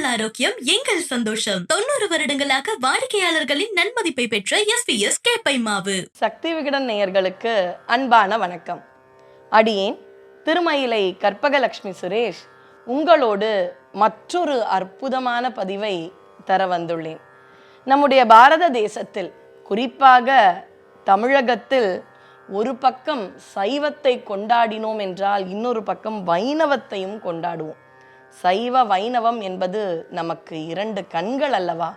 உங்கள் ஆரோக்கியம் எங்கள் சந்தோஷம். தொண்ணூறு வருடங்களாக வாடிக்கையாளர்களின் நன்மதிப்பை பெற்ற எஸ் எஸ் கேப்பை மாவு சக்தி விகடன் நேயர்களுக்கு அன்பான வணக்கம். அடியேன் திருமயிலை கற்பகலட்சுமி சுரேஷ் உங்களோடு மற்றொரு அற்புதமான பதிவை தர வந்துள்ளேன். நம்முடைய பாரத தேசத்தில் குறிப்பாக தமிழகத்தில் ஒரு பக்கம் சைவத்தை கொண்டாடினோம் என்றால் இன்னொரு பக்கம் வைணவத்தையும் கொண்டாடுவோம். சைவ வைணவம் என்பது நமக்கு இரண்டு கண்கள் அல்லவா?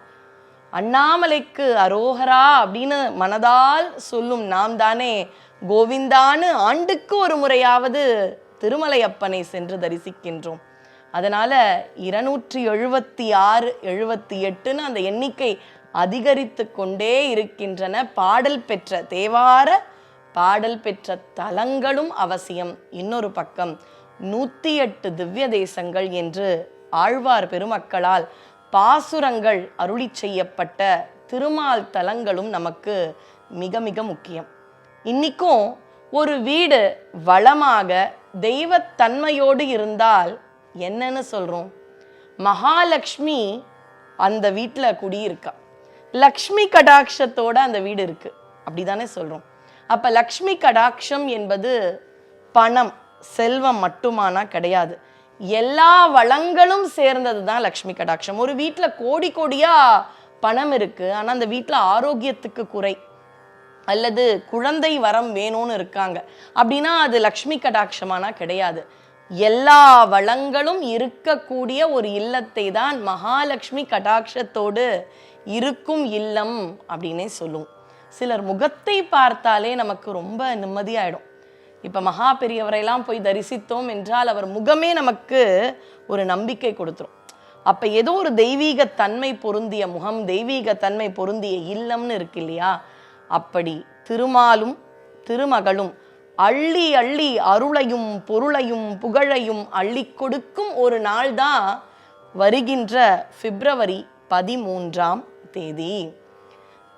அண்ணாமலைக்கு அரோகரா அப்படின்னு மனதால் சொல்லும் நாம் தானே. கோவிந்தான்னு ஆண்டுக்கு ஒரு முறையாவது திருமலையப்பனை சென்று தரிசிக்கின்றோம். அதனால இருநூற்றி எழுபத்தி ஆறு எழுபத்தி எட்டுன்னு அந்த எண்ணிக்கை அதிகரித்து கொண்டே இருக்கின்றன. பாடல் பெற்ற தேவார பாடல் பெற்ற தலங்களும் அவசியம். இன்னொரு பக்கம் நூற்றி எட்டு திவ்ய தேசங்கள் என்று ஆழ்வார் பெருமக்களால் பாசுரங்கள் அருளி செய்யப்பட்ட திருமால் தலங்களும் நமக்கு மிக மிக முக்கியம். இன்னைக்கும் ஒரு வீடு வளமாக தெய்வத்தன்மையோடு இருந்தால் என்னன்னு சொல்கிறோம் மகாலட்சுமி அந்த வீட்டில் குடியிருக்கா. லக்ஷ்மி கடாட்சத்தோட அந்த வீடு இருக்குது அப்படி தானே சொல்கிறோம் அப்போ லக்ஷ்மி கடாட்சம் என்பது பணம். செல்வம் மட்டுமானா கிடையாது. எல்லா வளங்களும் சேர்ந்தது தான் லக்ஷ்மி கடாட்சம். ஒரு வீட்டில் கோடி கோடியாக பணம் இருக்குது ஆனால் அந்த வீட்டில் ஆரோக்கியத்துக்கு குறை. அல்லது குழந்தை வரம் வேணும்னு இருக்காங்க. அப்படின்னா அது லக்ஷ்மி கடாட்சமானா கிடையாது. எல்லா வளங்களும் இருக்கக்கூடிய ஒரு இல்லத்தை தான் மகாலட்சுமி கடாட்சத்தோடு இருக்கும் இல்லம் அப்படின்னே சொல்லுவோம். சிலர் முகத்தை பார்த்தாலே நமக்கு ரொம்ப நிம்மதியாயிடும். இப்போ மகா பெரியவரையெல்லாம் போய் தரிசித்தோம் என்றால் அவர் முகமே நமக்கு ஒரு நம்பிக்கை கொடுத்துரும். அப்போ ஏதோ ஒரு தெய்வீக தன்மை பொருந்திய முகம் தெய்வீக தன்மை பொருந்திய இல்லம்னு இருக்கு இல்லையா? அப்படி திருமாலும் திருமகளும் அள்ளி அள்ளி அருளையும் பொருளையும் புகழையும் அள்ளி கொடுக்கும் ஒரு நாள் தான் வருகின்ற பிப்ரவரி பதிமூன்றாம் தேதி.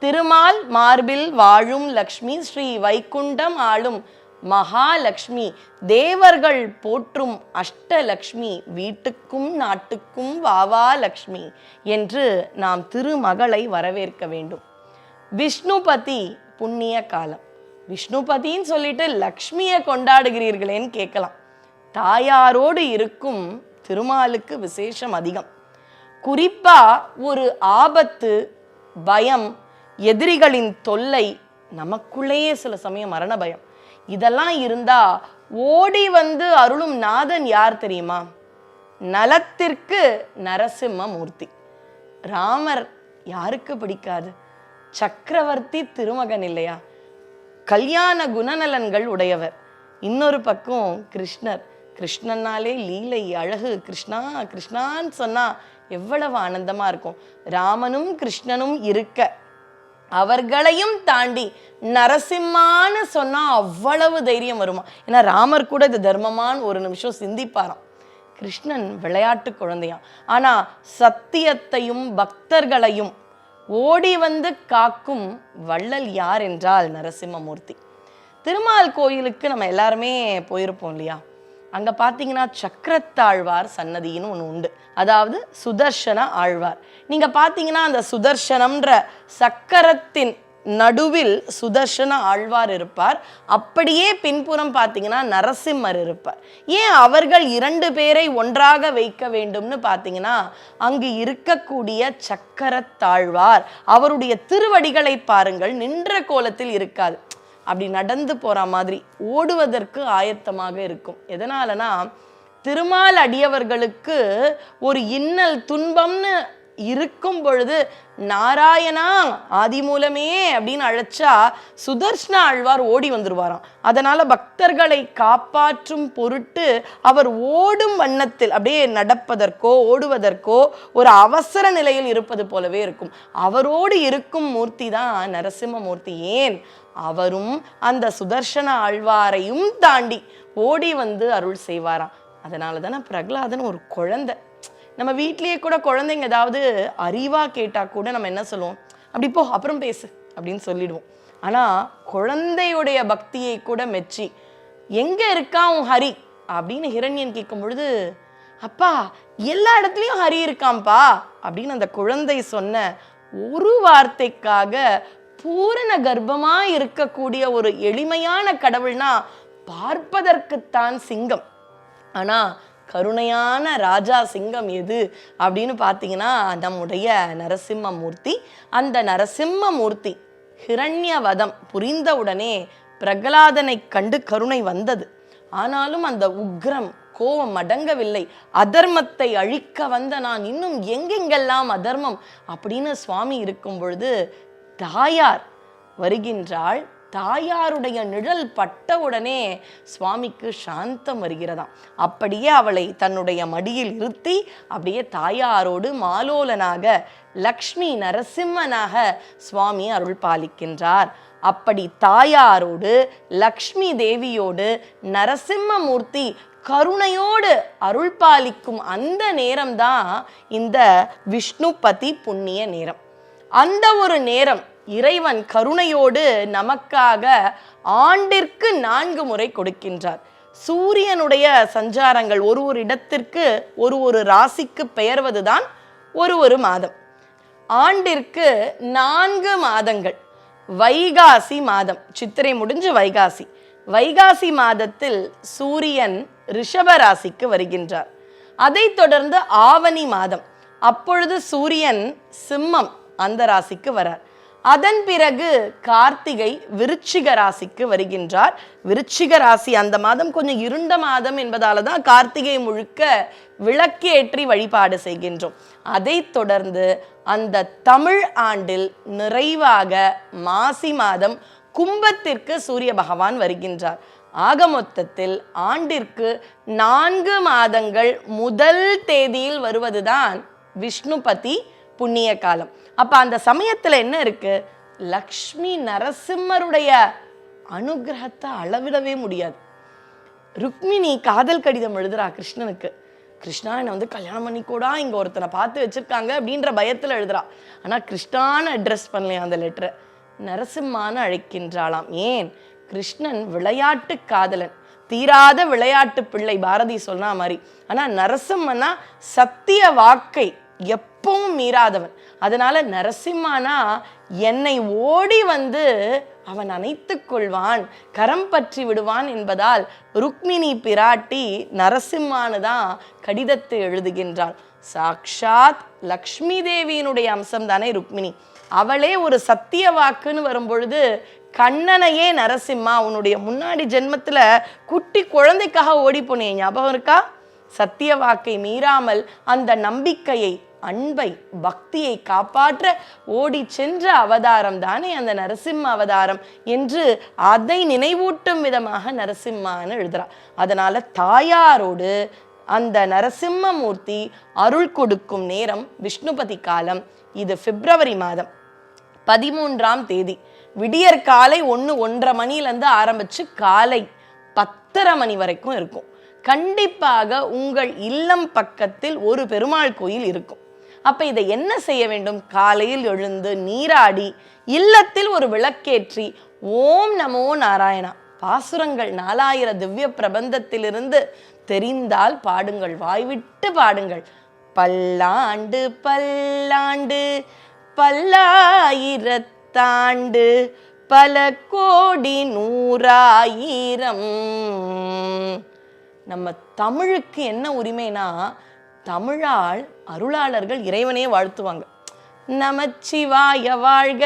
திருமால் மார்பில் வாழும் லக்ஷ்மி ஸ்ரீ வைகுண்டம் ஆளும் மகாலட்சுமி தேவர்கள் போற்றும் அஷ்டலக்ஷ்மி வீட்டுக்கும் நாட்டுக்கும் வாவா லக்ஷ்மி என்று நாம் திருமகளை வரவேற்க வேண்டும். விஷ்ணுபதி புண்ணிய காலம். விஷ்ணுபதின்னு சொல்லிட்டு லக்ஷ்மியை கொண்டாடுகிறீர்களேன்னு கேட்கலாம். தாயாரோடு இருக்கும் திருமாலுக்கு விசேஷம் அதிகம். குறிப்பா ஒரு ஆபத்து பயம் எதிரிகளின் தொல்லை நமக்குள்ளேயே சில சமயம் மரண பயம். இதெல்லாம் இருந்தா ஓடி வந்து அருளும் நாதன் யார் தெரியுமா? நலத்திற்கு நரசிம்ம மூர்த்தி ராமர் யாருக்கு பிடிக்காது? சக்கரவர்த்தி திருமகன் இல்லையா? கல்யாண குணநலன்கள் உடையவர். இன்னொரு பக்கம் கிருஷ்ணர். கிருஷ்ணனாலே லீலை அழகு கிருஷ்ணா கிருஷ்ணான்னு சொன்னா எவ்வளவு ஆனந்தமா இருக்கும். ராமனும் கிருஷ்ணனும் இருக்க. அவர்களையும் தாண்டி நரசிம்மான்னு சொன்னால் அவ்வளவு தைரியம் வருமா? ஏன்னா ராமர் கூட இது தர்மமான்னு ஒரு நிமிஷம் சிந்திப்பாராம். கிருஷ்ணன் விளையாட்டு குழந்தையாம். ஆனால் சத்தியத்தையும் பக்தர்களையும் ஓடி வந்து காக்கும் வள்ளல் யார் என்றால் நரசிம்மமூர்த்தி. திருமால் கோயிலுக்கு நம்ம எல்லாருமே போயிருப்போம் இல்லையா? அங்கே பார்த்தீங்கன்னா சக்கரத்தாழ்வார் சன்னதின்னு ஒன்று உண்டு. அதாவது சுதர்சன ஆழ்வார். நீங்கள் பார்த்தீங்கன்னா அந்த சுதர்சனம்ன்ற சக்கரத்தின் நடுவில் சுதர்சன ஆழ்வார் இருப்பார். அப்படியே பின்புறம் பார்த்தீங்கன்னா நரசிம்மர் இருப்பார். ஏன் அவர்கள் இரண்டு பேரை ஒன்றாக வைக்க வேண்டும்னு பார்த்தீங்கன்னா அங்கு இருக்கக்கூடிய சக்கரத்தாழ்வார் அவருடைய திருவடிகளை பாருங்கள் நின்ற கோலத்தில் இருக்காது. அப்படி நடந்து போற மாதிரி ஓடுவதற்கு ஆயத்தமாக இருக்கும். எதனாலனா திருமால் அடியவர்களுக்கு ஒரு இன்னல் துன்பம்னு இருக்கும் பொழுது நாராயணா ஆதி மூலமே அப்படின்னு அழைச்சா சுதர்ஷ்ண ஆழ்வார் ஓடி வந்துருவாராம். அதனால பக்தர்களை காப்பாற்றும் பொருட்டு அவர் ஓடும் வண்ணத்தில் அப்படியே நடப்பதற்கோ ஓடுவதற்கோ ஒரு அவசர நிலையில் இருப்பது போலவே இருக்கும். அவரோடு இருக்கும் மூர்த்தி தான் நரசிம்ம மூர்த்தி ஏன்? அவரும் அந்த சுதர்சன ஆழ்வாரையும் தாண்டி ஓடி வந்து அருள் செய்வாராம். அதனால தானே பிரகலாதன் ஒரு குழந்தை. நம்ம வீட்லேயே கூட குழந்தைங்க ஏதாவது அறிவா கேட்டா கூட நம்ம என்ன சொல்லுவோம்? அப்படி போ அப்புறம் பேசு அப்படின்னு சொல்லிடுவோம். ஆனா குழந்தையுடைய பக்தியை கூட மெச்சி எங்க இருக்கா உன் ஹரி? அப்படின்னு ஹிரண்யன் கேட்கும் பொழுது அப்பா எல்லா இடத்துலயும் ஹரி இருக்காம்ப்பா. அப்படின்னு அந்த குழந்தை சொன்ன ஒரு வார்த்தைக்காக பூரண கர்ப்பமா இருக்கக்கூடிய ஒரு எளிமையான கடவுள்னா பார்ப்பதற்குத்தான் சிங்கம். ஆனா கருணையான ராஜா சிங்கம் எது அப்படின்னு பார்த்தீங்கன்னா நம்முடைய நரசிம்மமூர்த்தி. அந்த நரசிம்மமூர்த்தி ஹிரண்யவதம் புரிந்தவுடனே பிரகலாதனை கண்டு கருணை வந்தது. ஆனாலும் அந்த உக்ரம் கோபம் அடங்கவில்லை. அதர்மத்தை அழிக்க வந்த நான் இன்னும் எங்கெங்கெல்லாம் அதர்மம் அப்படின்னு சுவாமி இருக்கும் பொழுது தாயார் வருகின்றாள். தாயாருடைய நிழல் பட்டவுடனே சுவாமிக்கு சாந்தம் வருகிறதாம். அப்படியே அவளை தன்னுடைய மடியில் இருத்தி அப்படியே தாயாரோடு மாலோலனாக லக்ஷ்மி நரசிம்மனாக சுவாமி அருள் பாலிக்கின்றார். அப்படி தாயாரோடு லக்ஷ்மி தேவியோடு நரசிம்மமூர்த்தி கருணையோடு அருள் பாலிக்கும் அந்த நேரம்தான் இந்த விஷ்ணுபதி புண்ணிய நேரம். அந்த ஒரு நேரம் இறைவன் கருணையோடு நமக்காக ஆண்டிற்கு நான்கு முறை கொடுக்கின்றார். சூரியனுடைய சஞ்சாரங்கள் ஒரு ஒரு இடத்திற்கு ஒரு ஒரு ராசிக்கு பெயர்வதுதான் ஒரு ஒரு மாதம். ஆண்டிற்கு நான்கு மாதங்கள். வைகாசி மாதம். சித்திரை முடிஞ்சு வைகாசி. வைகாசி மாதத்தில் சூரியன் ரிஷப ராசிக்கு வருகின்றார். அதைத் தொடர்ந்து ஆவணி மாதம். அப்பொழுது சூரியன் சிம்மம். அந்த ராசிக்கு வரார். அதன் பிறகு கார்த்திகை விருச்சிக ராசிக்கு வருகின்றார். விருச்சிக ராசி அந்த மாதம் கொஞ்சம் இருண்ட மாதம் என்பதால தான் கார்த்திகை முழுக்க விளக்கேற்றி வழிபாடு செய்கின்றோம். அதைத் தொடர்ந்து அந்த தமிழ் ஆண்டில் நிறைவாக மாசி மாதம் கும்பத்திற்கு சூரிய பகவான் வருகின்றார். ஆக மொத்தத்தில் ஆண்டிற்கு நான்கு மாதங்கள் முதல் தேதியில் வருவதுதான் விஷ்ணுபதி புண்ணிய காலம். அப்போ அந்த சமயத்தில் என்ன இருக்கு? லக்ஷ்மி நரசிம்மருடைய அனுகிரகத்தை அளவிடவே முடியாது. ருக்மிணி காதல் கடிதம் எழுதுறா கிருஷ்ணனுக்கு. கிருஷ்ணா என்னை வந்து கல்யாணம் பண்ணிக்கூடா இங்கே ஒருத்தனை பார்த்து வச்சுருக்காங்க அப்படின்ற பயத்தில் எழுதுறா. ஆனால் கிருஷ்ணான்னு அட்ரஸ் பண்ணலையா அந்த லெட்டரை நரசிம்மான்னு அழைக்கின்றாளாம். ஏன்? கிருஷ்ணன் விளையாட்டு காதலன். தீராத விளையாட்டு பிள்ளை பாரதி சொன்னா மாதிரி. ஆனால் நரசிம்மனா சத்திய வாக்கை எப் எப்பவும் மீறாதவன். அதனால நரசிம்மானா என்னை ஓடி வந்து அவன் அணைத்து கொள்வான் கரம் பற்றி விடுவான் என்பதால் ருக்மிணி பிராட்டி நரசிம்மானு தான் கடிதத்தை எழுதுகின்றாள். சாக்ஷாத் லக்ஷ்மி தேவியினுடைய அம்சம் தானே ருக்மிணி. அவளே ஒரு சத்திய வாக்குன்னு வரும்பொழுது கண்ணனையே நரசிம்மா உன்னுடைய முன்னாடி ஜென்மத்துல குட்டி குழந்தைக்காக ஓடி போனேன் ஞாபகம் இருக்கா? சத்திய வாக்கை மீறாமல் அந்த நம்பிக்கையை அன்பை பக்தியை காப்பாற்ற ஓடி சென்ற அவதாரம் தானே அந்த நரசிம்ம அவதாரம் என்று அதை நினைவூட்டும் விதமாக நரசிம்மான்னு எழுதுறா. அதனால தாயாரோடு அந்த நரசிம்மமூர்த்தி அருள் கொடுக்கும் நேரம் விஷ்ணுபதி காலம். இது பிப்ரவரி மாதம். பதிமூன்றாம் தேதி. விடியற் காலை ஒன்று ஒன்றரை மணிலேருந்து ஆரம்பிச்சு காலை பத்தரை மணி வரைக்கும் இருக்கும். கண்டிப்பாக உங்கள் இல்லம் பக்கத்தில் ஒரு பெருமாள் கோயில் இருக்கும். அப்போ இதை என்ன செய்ய வேண்டும்? காலையில் எழுந்து நீராடி இல்லத்தில் ஒரு விளக்கேற்றி ஓம் நமோ நாராயணா. பாசுரங்கள் நாலாயிர திவ்ய பிரபந்தத்திலிருந்து தெரிந்தால் பாடுங்கள் வாய்விட்டு பாடுங்கள். பல்லாண்டு பல்லாண்டு பல்லாயிரத்தாண்டு பல கோடி நூறாயிரம். நம்ம தமிழுக்கு என்ன உரிமைனா தமிழால் அருளாளர்கள் இறைவனே வாழ்த்துவாங்க. நமச்சிவாய வாழ்க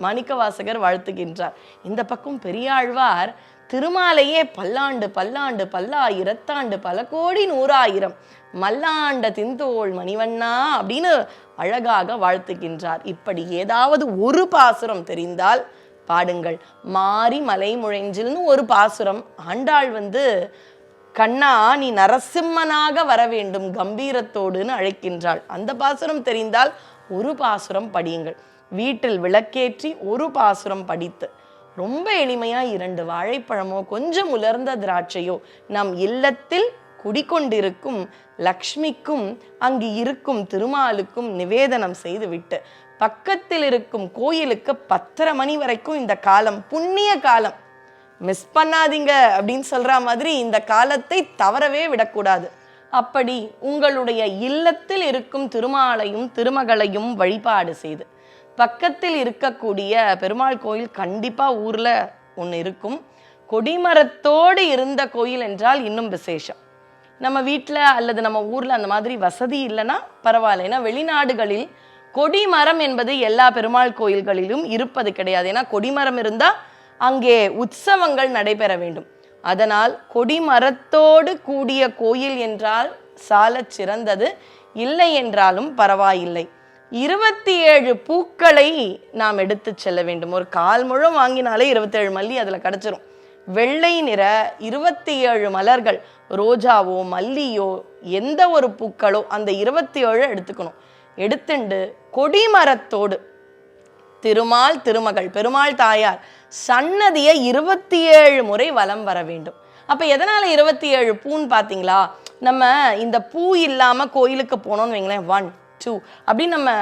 மாணிக்கவாசகர் வாழ்த்துகின்றார். இந்த பக்கம் பெரியாழ்வார் திருமாலையே பல்லாண்டு பல்லாண்டு பல்லாயிரத்தாண்டு பல கோடி நூறாயிரம் மல்லாண்ட திந்தோள் மணிவண்ணா அப்படின்னு அழகாக வாழ்த்துகின்றார். இப்படி ஏதாவது ஒரு பாசுரம் தெரிந்தால் பாடுங்கள். மாறி மலை முழைஞ்சில்னு ஒரு பாசுரம் ஆண்டாள் வந்து கண்ணா நீ நரசிம்மனாக வர வேண்டும் கம்பீரத்தோடுன்னு அழைக்கின்றாள். அந்த பாசுரம் தெரிந்தால் ஒரு பாசுரம் படியுங்கள். வீட்டில் விளக்கேற்றி ஒரு பாசுரம் படித்து. ரொம்ப எளிமையா இரண்டு வாழைப்பழமோ கொஞ்சம் உலர்ந்த திராட்சையோ நம் இல்லத்தில் குடிக்கொண்டிருக்கும் லக்ஷ்மிக்கும் அங்கு இருக்கும் திருமாலுக்கும் நிவேதனம் செய்துவிட்டு பக்கத்தில் இருக்கும் கோயிலுக்கு பத்தரை மணி வரைக்கும் இந்த காலம் புண்ணிய காலம். மிஸ் பண்ணாதீங்க அப்படின்னு சொல்கிற மாதிரி இந்த காலத்தை தவறவே விடக்கூடாது. அப்படி உங்களுடைய இல்லத்தில் இருக்கும் திருமாலையும் திருமகளையும் வழிபாடு செய்து பக்கத்தில் இருக்கக்கூடிய பெருமாள் கோயில் கண்டிப்பாக ஊரில் ஒன்று இருக்கும். கொடிமரத்தோடு இருந்த கோயில் என்றால் இன்னும் விசேஷம். நம்ம வீட்டில் அல்லது நம்ம ஊரில் அந்த மாதிரி வசதி இல்லைன்னா பரவாயில்ல. ஏன்னா வெளிநாடுகளில் கொடிமரம் என்பது எல்லா பெருமாள் கோயில்களிலும் இருப்பது கிடையாது. ஏன்னா கொடிமரம் இருந்தால் அங்கே உற்சவங்கள் நடைபெற வேண்டும். அதனால் கொடிமரத்தோடு கூடிய கோயில் என்றால் சாலச் சிறந்தது. இல்லை என்றாலும் பரவாயில்லை. இருபத்தி ஏழு பூக்களை நாம் எடுத்து செல்ல வேண்டும். ஒரு கால் முழம் வாங்கினாலே இருபத்தேழு மல்லி அதில் கிடச்சிரும். வெள்ளை நிற இருபத்தி ஏழு மலர்கள் ரோஜாவோ மல்லியோ எந்த ஒரு பூக்களோ அந்த இருபத்தி ஏழு எடுத்துக்கணும். எடுத்துண்டு கொடிமரத்தோடு திருமால் திருமகள் பெருமாள் தாயார் சன்னதியை இருபத்தி ஏழு முறை வலம் வர வேண்டும். அப்போ எதனால் இருபத்தி ஏழு பூன்னு பார்த்தீங்களா நம்ம இந்த பூ இல்லாமல் கோயிலுக்கு போனோம்னு வைங்களேன் ஒன் டூ அப்படின்னு நம்ம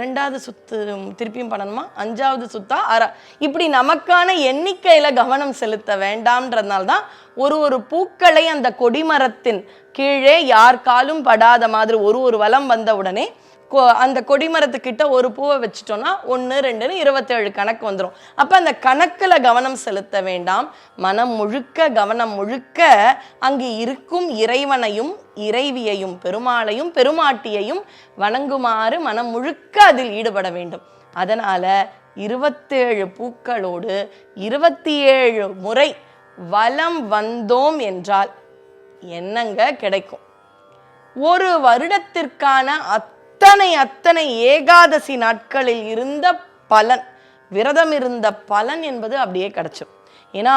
ரெண்டாவது சுத்து திருப்பியும் பண்ணணுமா? அஞ்சாவது சுத்தா அரை இப்படி நமக்கான எண்ணிக்கையில் கவனம் செலுத்த வேண்டாம்ன்றதுனால தான் ஒரு ஒரு பூக்களை அந்த கொடிமரத்தின் கீழே யார் காலும் படாத மாதிரி ஒரு ஒரு வலம் வந்த உடனே அந்த கொடிமரத்துக்கிட்ட ஒரு பூவை வச்சுட்டோம்னா ஒன்று ரெண்டுன்னு இருபத்தேழு கணக்கு வந்துடும் அப்போ அந்த கணக்கில் கவனம் செலுத்த வேண்டாம். மனம் முழுக்க கவனம் முழுக்க அங்கு இருக்கும் இறைவனையும் இறைவியையும் பெருமாளையும் பெருமாட்டியையும் வணங்குமாறு மனம் முழுக்க அதில் ஈடுபட வேண்டும். அதனால் இருபத்தேழு பூக்களோடு இருபத்தி ஏழு முறை வலம் வந்தோம் என்றால் என்னங்க கிடைக்கும்? ஒரு வருடத்திற்கான அத் அத்தனை அத்தனை ஏகாதசி நாட்களில் இருந்த பலன் விரதம் இருந்த பலன் என்பது அப்படியே கிடைச்சிடும் ஏன்னா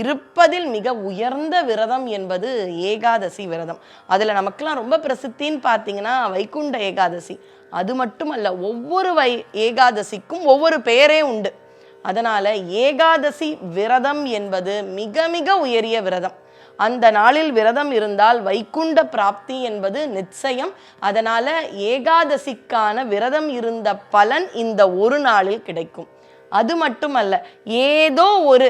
இருப்பதில் மிக உயர்ந்த விரதம் என்பது ஏகாதசி விரதம். அதில் நமக்கெல்லாம் ரொம்ப பிரசித்தின்னு பார்த்தீங்கன்னா வைகுண்ட ஏகாதசி. அது மட்டுமல்ல ஒவ்வொரு வை ஏகாதசிக்கும் ஒவ்வொரு பெயரே உண்டு. அதனால் ஏகாதசி விரதம் என்பது மிக மிக உயரிய விரதம். அந்த நாளில் விரதம் இருந்தால் வைகுண்ட பிராப்தி என்பது நிச்சயம். அதனால ஏகாதசிக்கான விரதம் இருந்த பலன் இந்த ஒரு நாளில் கிடைக்கும். அது மட்டுமல்ல ஏதோ ஒரு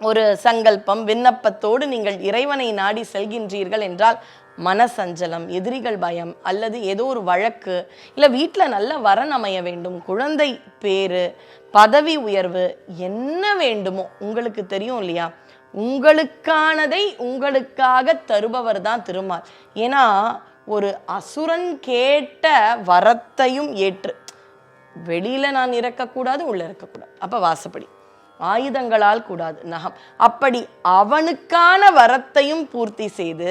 ஒரு சங்கல்பம் விண்ணப்பத்தோடு நீங்கள் இறைவனை நாடி செல்கின்றீர்கள் என்றால் மனசஞ்சலம் எதிரிகள் பயம் அல்லது ஏதோ ஒரு வழக்கு இல்லை வீட்டில் நல்ல வரன் அமைய வேண்டும் குழந்தை பேரு பதவி உயர்வு என்ன வேண்டுமோ உங்களுக்கு தெரியும் இல்லையா? உங்களுக்கானதை உங்களுக்காக தருபவர் தான் திருமால். ஏன்னா ஒரு அசுரன் கேட்ட வரத்தையும் ஏற்று வெளியில நான் இறக்கக்கூடாது உள்ள இருக்கக்கூடாது அப்ப வாசப்படி. ஆயுதங்களால் கூடாது. நகம். அப்படி அவனுக்கான வரத்தையும் பூர்த்தி செய்து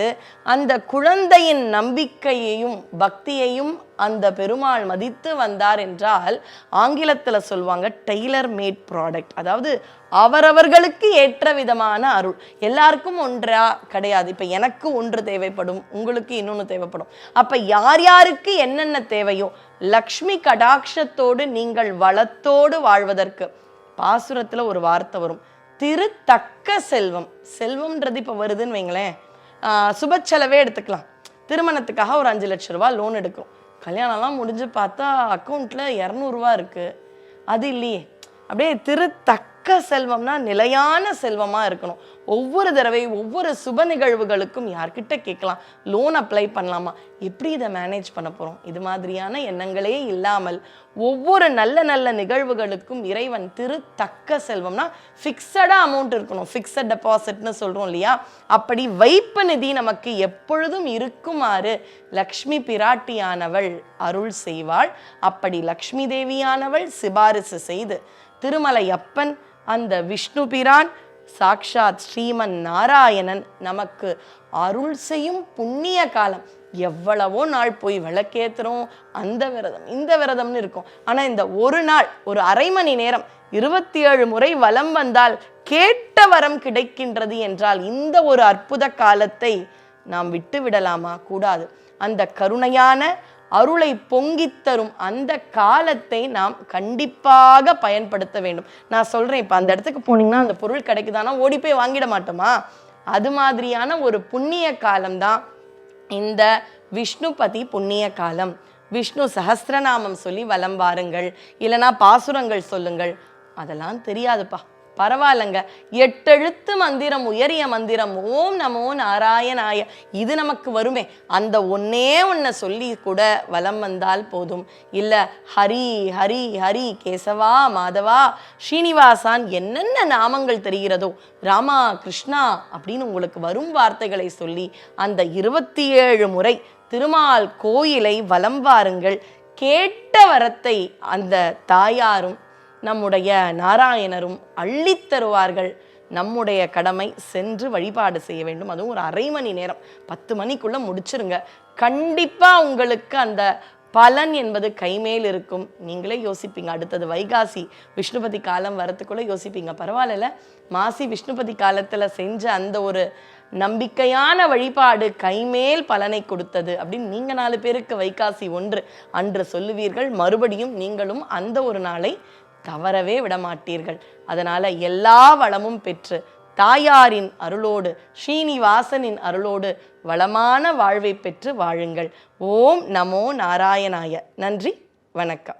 அந்த குழந்தையின் நம்பிக்கையையும் பக்தியையும் அந்த பெருமாள் மதித்து வந்தார் என்றால் ஆங்கிலத்தில் சொல்லுவாங்க டெய்லர் மேட் ப்ராடக்ட் அதாவது அவரவர்களுக்கு ஏற்ற விதமான அருள். எல்லாருக்கும் ஒன்றா கிடையாது. இப்போ எனக்கு ஒன்று தேவைப்படும் உங்களுக்கு இன்னொன்று தேவைப்படும். அப்போ யார் யாருக்கு என்னென்ன தேவையோ லக்ஷ்மி கடாட்சத்தோடு நீங்கள் வளத்தோடு வாழ்வதற்கு பாசுரத்தில் ஒரு வார்த்தை வரும். திரு தக்க செல்வம். செல்வம்ன்றது இப்போ வருதுன்னு வைங்களேன். சுப செலவே எடுத்துக்கலாம். திருமணத்துக்காக ஒரு அஞ்சு லட்ச ரூபா லோன் எடுக்கும். கல்யாணம்லாம் முடிஞ்சு பார்த்தா அக்கௌண்ட்டில் இரநூறுவா இருக்கு. அது இல்லையே. அப்படியே திரு தக்க செல்வம்னா நிலையான செல்வமாக இருக்கணும். ஒவ்வொரு தடவை ஒவ்வொரு சுப நிகழ்வுகளுக்கும் யார்கிட்ட கேட்கலாம்? லோன் அப்ளை பண்ணலாமா? எப்படி இதை மேனேஜ் பண்ண போகிறோம் இது மாதிரியான எண்ணங்களே இல்லாமல் ஒவ்வொரு நல்ல நல்ல நிகழ்வுகளுக்கும் இறைவன் திரு தக்க செல்வம்னா ஃபிக்ஸடாக அமௌண்ட் இருக்கணும். ஃபிக்ஸட் டெபாசிட்னு சொல்கிறோம் இல்லையா? அப்படி வைப்பு நிதி நமக்கு எப்பொழுதும் இருக்குமாறு லக்ஷ்மி பிராட்டியானவள் அருள் செய்வாள். அப்படி லக்ஷ்மி தேவியானவள் சிபாரிசு செய்து திருமலையப்பன் அந்த விஷ்ணு பிரான் சாக்ஷாத் ஸ்ரீமன் நாராயணன் நமக்கு அருள் செய்யும் புண்ணிய காலம். எவ்வளவோ நாள் போய் விளக்கேத்துறோம். அந்த விரதம் இந்த விரதம்னு இருக்கும். ஆனால் இந்த ஒரு நாள் ஒரு அரை மணி நேரம் இருபத்தி ஏழு முறை வலம் வந்தால் கேட்ட வரம் கிடைக்கின்றது என்றால் இந்த ஒரு அற்புத காலத்தை நாம் விட்டு விடலாமா? கூடாது. அந்த கருணையான அருளை பொங்கித் தரும் அந்த காலத்தை நாம் கண்டிப்பாக பயன்படுத்த வேண்டும். நான் சொல்றேன் இப்போ அந்த இடத்துக்கு போனீங்கன்னா அந்த பொருள் கிடைக்குதானா? ஓடி போய் வாங்கிட மாட்டோமா? அது மாதிரியான ஒரு புண்ணிய காலம்தான் இந்த விஷ்ணுபதி புண்ணிய காலம். விஷ்ணு சஹஸ்ரநாமம் சொல்லி வலம் வாருங்கள் இல்லைனா பாசுரங்கள் சொல்லுங்கள். அதெல்லாம் தெரியாதுப்பா. பரவாயில்லைங்க. எட்டெழுத்து மந்திரம் உயரிய மந்திரம் ஓம் நமோ நாராயணாய. இது நமக்கு வருமே. அந்த ஒன்னே ஒன்றை சொல்லி கூட வலம் வந்தால் போதும். இல்லை ஹரி ஹரி ஹரி கேசவா மாதவா ஸ்ரீனிவாசான் என்னென்ன நாமங்கள் தெரிகிறதோ ராமா கிருஷ்ணா அப்படின்னு உங்களுக்கு வரும் வார்த்தைகளை சொல்லி அந்த இருபத்தி ஏழு முறை திருமால் கோயிலை வலம் வாருங்கள். கேட்ட வரத்தை அந்த தாயாரும் நம்முடைய நாராயணரும் அள்ளி தருவார்கள் நம்முடைய கடமை சென்று வழிபாடு செய்ய வேண்டும். அதுவும் ஒரு அரை மணி நேரம். பத்து மணிக்குள்ள முடிச்சிருங்க. கண்டிப்பா உங்களுக்கு அந்த பலன் என்பது கைமேல் இருக்கும். நீங்களே யோசிப்பீங்க. அடுத்தது வைகாசி விஷ்ணுபதி காலம் வரத்துக்குள்ளே யோசிப்பீங்க. பரவாயில்ல மாசி விஷ்ணுபதி காலத்தில் செஞ்ச அந்த ஒரு நம்பிக்கையான வழிபாடு கைமேல் பலனை கொடுத்தது அப்படின்னு நீங்கள் நாலு பேருக்கு வைகாசி ஒன்று அன்று சொல்லுவீர்கள். மறுபடியும் நீங்களும் அந்த ஒரு நாளை தவறவே விடமாட்டீர்கள். அதனால எல்லா வளமும் பெற்று தாயாரின் அருளோடு ஸ்ரீனிவாசனின் அருளோடு வளமான வாழ்வை பெற்று வாழுங்கள். ஓம் நமோ நாராயணாய. நன்றி வணக்கம்.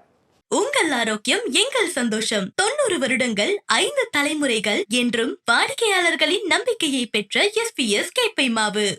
உங்கள் ஆரோக்கியம் எங்கள் சந்தோஷம். தொண்ணூறு வருடங்கள் ஐந்து தலைமுறைகள் என்றும் வாடிக்கையாளர்களின் நம்பிக்கையை பெற்ற எஸ்பிஎஸ் கேப்பை மாவு.